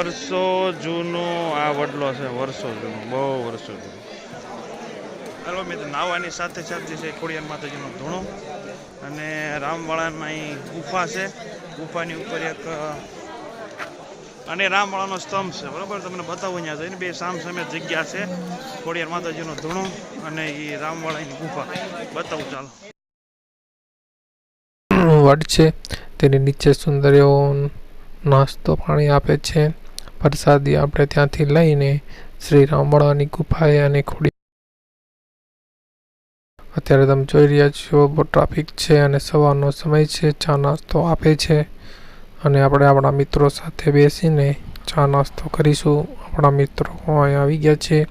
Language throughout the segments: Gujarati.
વર્ષો જૂનો આ વડલો છે, વર્ષો જૂનો, બહુ વર્ષો જૂનો. હાલો મિત્ર નાવાની સાથે સાથે છે ખોડિયાર માતાજીનો ધૂણો અને રામવાળાના અહીં ગુફા છે. ગુફાની ઉપર એક, અને રામવાળાનો સ્તંભ છે, બરાબર? તમને બતાવું અહીંયા જઈને, બે સામ સામે જગ્યા છે, ખોડિયાર માતાજીનો ધૂણો અને એ રામવાળાની ગુફા. બતાવું, ચાલો. વડ છે, તેની નીચે સુંદર એવો નાસ્તો પાણી આપે છે. પ્રસાદી આપણે ત્યાંથી લઈને શ્રી રામવાળાની ગુફાએ અને ખોડી અત્યારે તમે જોઈ રહ્યા છો, બહુ ટ્રાફિક છે અને સવારનો સમય છે, ચા નાસ્તો આપે છે. અને આપણે આપણા મિત્રો સાથે બેસીને ચા નાસ્તો કરીશું. આપણા મિત્રો અહીંયા આવી ગયા છે.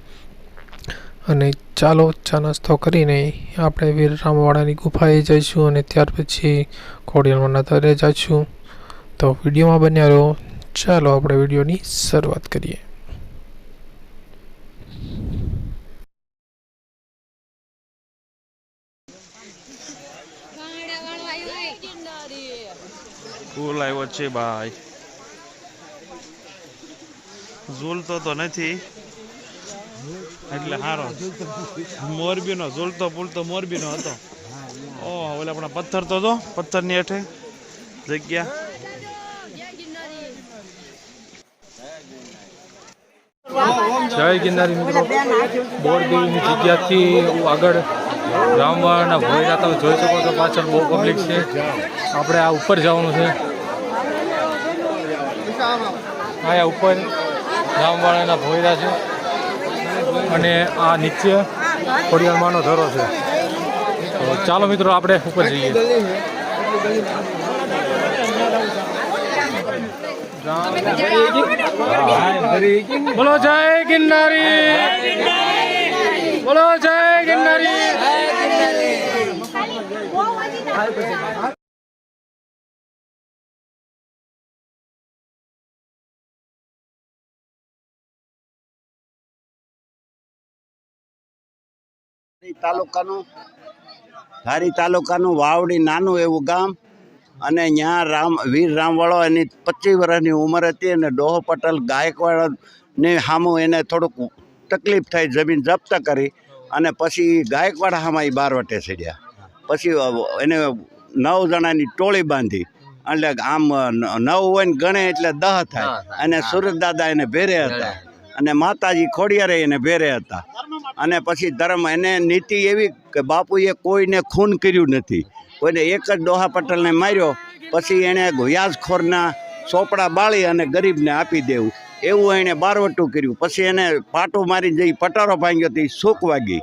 અને ચાલો ચા નાસ્તો કરીને આપણે વીર રામવાડાની ગુફાએ જઈશું અને ત્યાર પછી ખોડિયાલમાંના દરે જઈશું તો વિડીયોમાં બન્યા રહો. ચાલો આપણે વિડીયોની શરૂઆત કરીએ. ફૂલ આવ્યો છે ભાઈ. ઝૂલતો તો નથી. એટલે હારો. મોરબીનો ઝૂલતો પૂલતો મોરબીનો હતો. ઓહ, ઓલે આપણા પથ્થર તો હતો, પથ્થરની હેઠે. જગ્યા. જય ગિરનારી મિત્રો. બોરદેવીની જગ્યાથી આગળ રામવાળાના ભોયરા તમે જોઈ શકો છો. પાછળ બહુ પબ્લિક છે. આપણે આ ઉપર જવાનું છે. અહીંયા ઉપર રામવાળાના ભોયરા છે. અને આ નીચે ખોડિયારમાંનો ધરો છે. ચાલો મિત્રો, આપણે ઉપર જઈએ. બોલો જય ગિરનારી. બોલો જય ગિરનારી. તાલુકાનું ધારી તાલુકાનું વાવડી નાનું એવું ગામ અને ત્યાં રામ વીર રામવાળો એની પચીસ વર્ષની ઉંમર હતી અને ડોહો પટેલ ગાયકવાડની સામું એને થોડુંક તકલીફ થઈ જમીન જપ્ત કરી અને પછી ગાયકવાડ સામા એ બાર વટે ચડ્યા પછી એને નવ જણાની ટોળી બાંધી એટલે આમ નવ હોય ને ગણે એટલે દહ થાય. અને સુરતદાદા એને ભેરે હતા. અને માતાજી ખોડિયારે એને ભેરે હતા. અને પછી ધર્મ એને નીતિ એવી કે બાપુએ કોઈને ખૂન કર્યું નથી. કોઈને એક જ ડોહા પટેલને માર્યો, પછી એણે વ્યાજખોરના ચોપડા બાળી અને ગરીબને આપી દેવું. એવું એણે બારવટું કર્યું. પછી એને પાટું મારી જઈ પટારો ભાંગ્યો તે સૂક વાગી.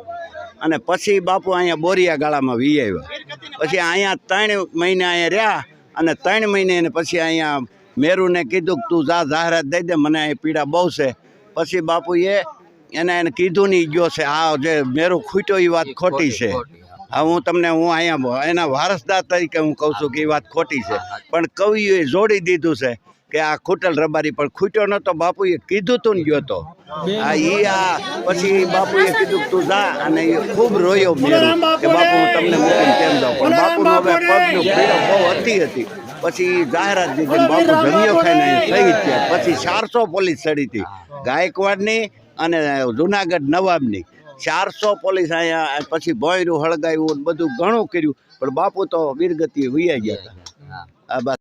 અને પછી બાપુ અહીંયા બોરિયા ગાળામાં વી આવ્યા. પછી અહીંયા ત્રણ મહિને અહીંયા રહ્યા અને ત્રણ મહિને એને પછી અહીંયા મેરુને કીધું કે તું જા, જાહેરાત દઈ દે, મને અહીં પીડા બહુ છે. પછી બાપુએ એને એને કીધું નહીં ગયો છે, આ જે મેરું ખૂટ્યો એ વાત ખોટી છે. હા હું તમને હું અહીંયા એના વારસદાર તરીકે હું કહું છું કે એ વાત ખોટી છે. પણ કવિએ જોડી દીધું છે કે આ ખૂટલ રબારી પણ ખૂટ્યો નતો બાપુએ કીધું તું ને ગયો તો. આ ઈ આ પછી બાપુએ કીધું તું જા અને એ ખૂબ રોયો કે બાપુ હું તમને મૂકીને કેમ જાઉં? પણ બાપુનો હવે પગનું પીડો બહુ હતી હતી. પછી જાહેરાત દીધી બાપુ જમ્યો ખાઈને શહીદ થયા. પછી ચારસો પોલીસ ચડી હતી. ગાયકવાડની અને જુનાગઢ નવાબની. ચારસો પોલીસ અહીંયા પછી ભોયરું હળગાવ્યું બધું ઘણું કર્યું. પણ બાપુ તો વીરગતિ વૈયા ગયા હતા. આ બસ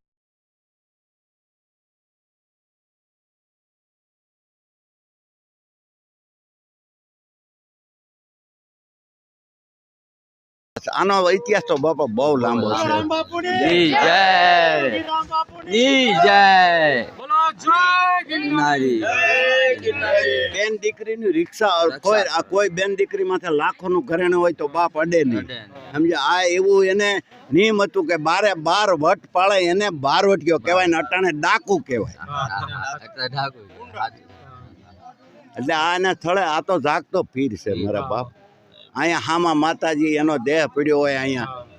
આનો ઇતિહાસ તો બાપા બહુ લાંબો છે. બેન દીકરીની રિક્ષા કોઈ આ કોઈ બેન દીકરી માથે લાખોનું ઘરેણું હોય તો બાપ અડે નહીં. સમજે આ એવું એને નિયમ હતું કે બારે બાર વટ પાળે એને બાર વટિયો કહેવાય ને અટાણે ડાકુ કહેવાય. એટલે આ એના સ્થળે આ તો જાગતો ફીર છે મારા બાપ. અહીંયા હામાં માતાજી એનો દેહ પડ્યો હોય અહીંયા?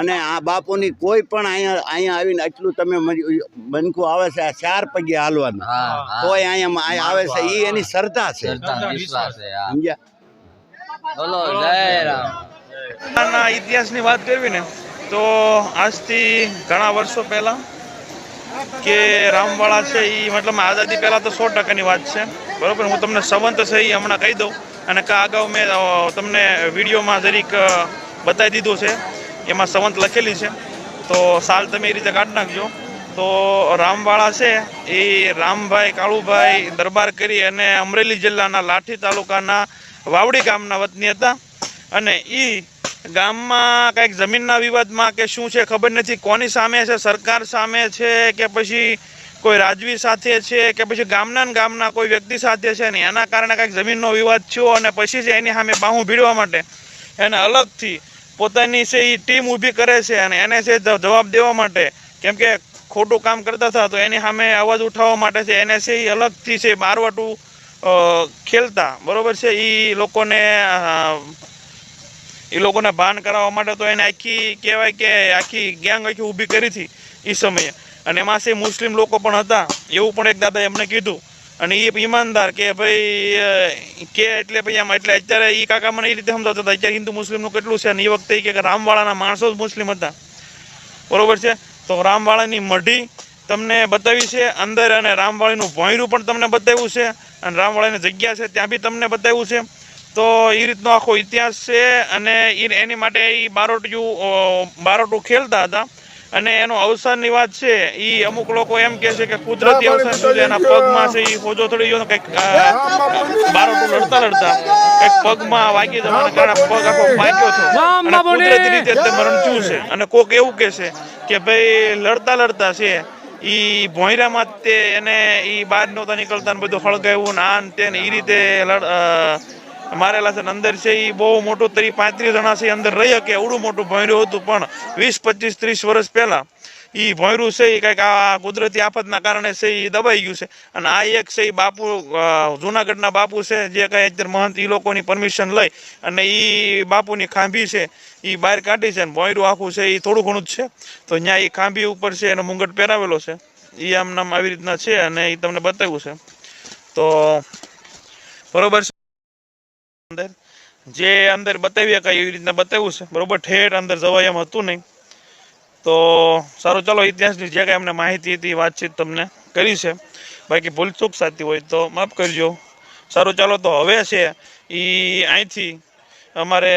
અને આ બાપુની કોઈ પણ અહીંયા અહીંયા આવીને એટલું તમે બનકું આવે છે આ ચાર પગે હાલવાનું. કોઈ અહીંયા આવે છે એ એની શ્રદ્ધા છે. સમજ્યા? ના ઇતિહાસની વાત કરવી ને તો આજથી ઘણા વર્ષો પહેલા કે રામવાળા છે એ મતલબ આઝાદી પહેલાં તો સો ટકાની વાત છે. બરોબર હું તમને સંવંત છે એ હમણાં કહી દઉં અને કા અગાઉ મેં તમને વિડીયોમાં જરીક બતાવી દીધું છે. એમાં સંવંત લખેલી છે. તો સાલ તમે એ રીતે કાઢી નાખજો. તો રામવાળા છે એ રામભાઈ કાળુભાઈ દરબાર કરી અને અમરેલી જિલ્લાના લાઠી તાલુકાના વાવડી ગામના વતની હતા. અને એ ગામમાં કંઈક જમીનના વિવાદમાં કે શું છે ખબર નથી કોની સામે છે, સરકાર સામે છે કે પછી કોઈ રાજવી સાથે છે કે પછી ગામના ગામના કોઈ વ્યક્તિ સાથે છે ને એના કારણે કંઈક જમીનનો વિવાદ થયો અને પછી છે એની સામે બાહું ભીડવા માટે એને અલગથી પોતાની છે એ ટીમ ઊભી કરે છે અને એને છે જવાબ દેવા માટે. કેમ કે ખોટું કામ કરતા હતા તો એની સામે અવાજ ઉઠાવવા માટે છે. એને છે એ અલગથી છે બારવાટું ખેલતા. બરાબર છે? એ લોકોને એ લોકોને ભાન કરાવવા માટે તો એને આખી કહેવાય કે આખી ગેંગ આખી ઊભી કરી હતી એ સમયે. અને એમાં છે મુસ્લિમ લોકો પણ હતા. એવું પણ એક દાદા એમને કીધું. અને એ ઈમાનદાર કે ભાઈ કે એટલે ભાઈ આમ, એટલે અત્યારે એ કાકા મને એ રીતે સમજાવતા હતા, અત્યારે હિન્દુ મુસ્લિમનું કેટલું છે? અને એ વખતે કે રામવાળાના માણસો જ મુસ્લિમ હતા. બરોબર છે? તો રામવાળાની મઢી તમને બતાવી છે, અંદર અને રામવાળીનું ભોંયરું પણ તમને બતાવ્યું છે, અને રામવાળાની જગ્યા છે, ત્યાં બી તમને બતાવ્યું છે. તો એ રીતનો આખો ઇતિહાસ છે, અને એની માટે એ બારોટિયું બારોટું ખેલતા હતા. અને એનો અવસાનની વાત છે એ અમુક લોકો એમ કે છે કે કુદરતી અવસાન થયું છે? એના પગમાં છે એ હોજો થોડી ગયો કંઈક બારોટું લડતા લડતા કંઈક પગમાં વાગી જવાના કારણે પગ આખો પાક્યો છે. અને કુદરતી રીતે તે મરણ થયું છે. અને કોક એવું કે છે કે ભાઈ લડતા લડતા છે ઈ ભોંયરામાં જ તે એને ઈ બહાર નહોતા નીકળતા ને બધું હળગાવ્યું ને આ ને તે ને એ રીતે મારેલા છે અંદર છે એ બહુ મોટું તરી પાંત્રીસ જણા છે અંદર રહી શકે, એવડું મોટું ભોંયરું હતું, પણ વીસ, પચીસ, ત્રીસ વર્ષ પહેલાં એ ભોંયરું છે એ કંઈક આ કુદરતી આફતના કારણે છે એ દબાઈ ગયું છે. અને આ એક છે એ બાપુ જુનાગઢના બાપુ છે, જે કાંઈ અત્યારે મહંત ઈ લોકોની પરમિશન લઈ અને એ બાપુની ખાંભી છે એ બહાર કાઢી છે અને ભોંયરું આખું છે એ થોડું ઘણું જ છે. તો ત્યાં એ ખાંભી ઉપર છે એનો મુંગટ પહેરાવેલો છે. એ આમ આવી રીતના છે અને એ તમને બતાવ્યું છે. તો બરોબર છે. અંદર. જે અંદર બતાવી શકાય એવી રીતના બતાવ્યું છે. બરોબર ઠેઠ અંદર જવાય એમ હતું નહીં. તો સારું ચાલો ઇતિહાસની જે કાંઈ અમને માહિતી હતી વાતચીત તમને કરી છે. બાકી ભૂલચૂક સાચી હોય તો માફ કરજો. સારું ચાલો તો હવે છે એ અહીંથી અમારે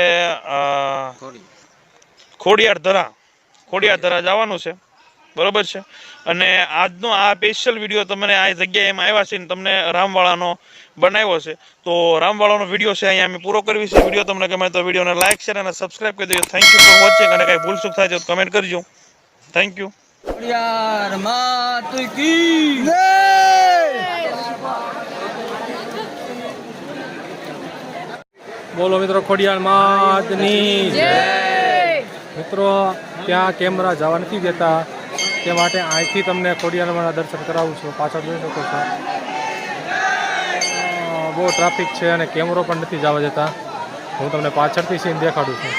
ખોડિયાર ધરા. ખોડિયાર ધરા જવાનું છે. બરોબર છે. અને આજનો આ સ્પેશિયલ વીડિયો તમને આ જગ્યાએ એમાં આવ્યા છે ને તમને રામવાળાનો બનાવ્યો છે. તો રામવાળાનો વીડિયો છે અહીંયા અમે પૂરો કરવી છે વીડિયો તમને ગમે તો વિડીયોને લાઈક શેર અને સબસ્ક્રાઈબ કરી દેજો. થેન્ક યુ ફોર વોચિંગ અને કાંઈ ભૂલ ચૂક થાય તો કમેન્ટ કરજો. થેન્ક યુ યાર માત કી બોલો મિત્રો ખોડિયાર માતની મિત્રો ત્યાં કેમેરા જવા નથી દેતા. તે માટે અહીંથી તમને ખોડિયારમાંના દર્શન કરાવું છું. પાછળ જોઈ શકો છો. બહુ ટ્રાફિક છે અને કેમેરો પણ નથી જવા જતા હું તમને પાછળથી સીન દેખાડું છું.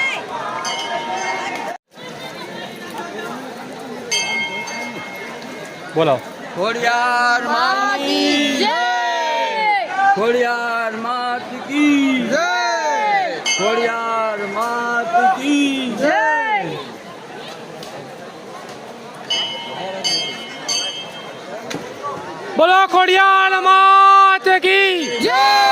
બોલો ખોડિયાર માની ખોડિયાર માત કી ખોડિયાર માત કી બોલો ખોડિયાર માત કી. જય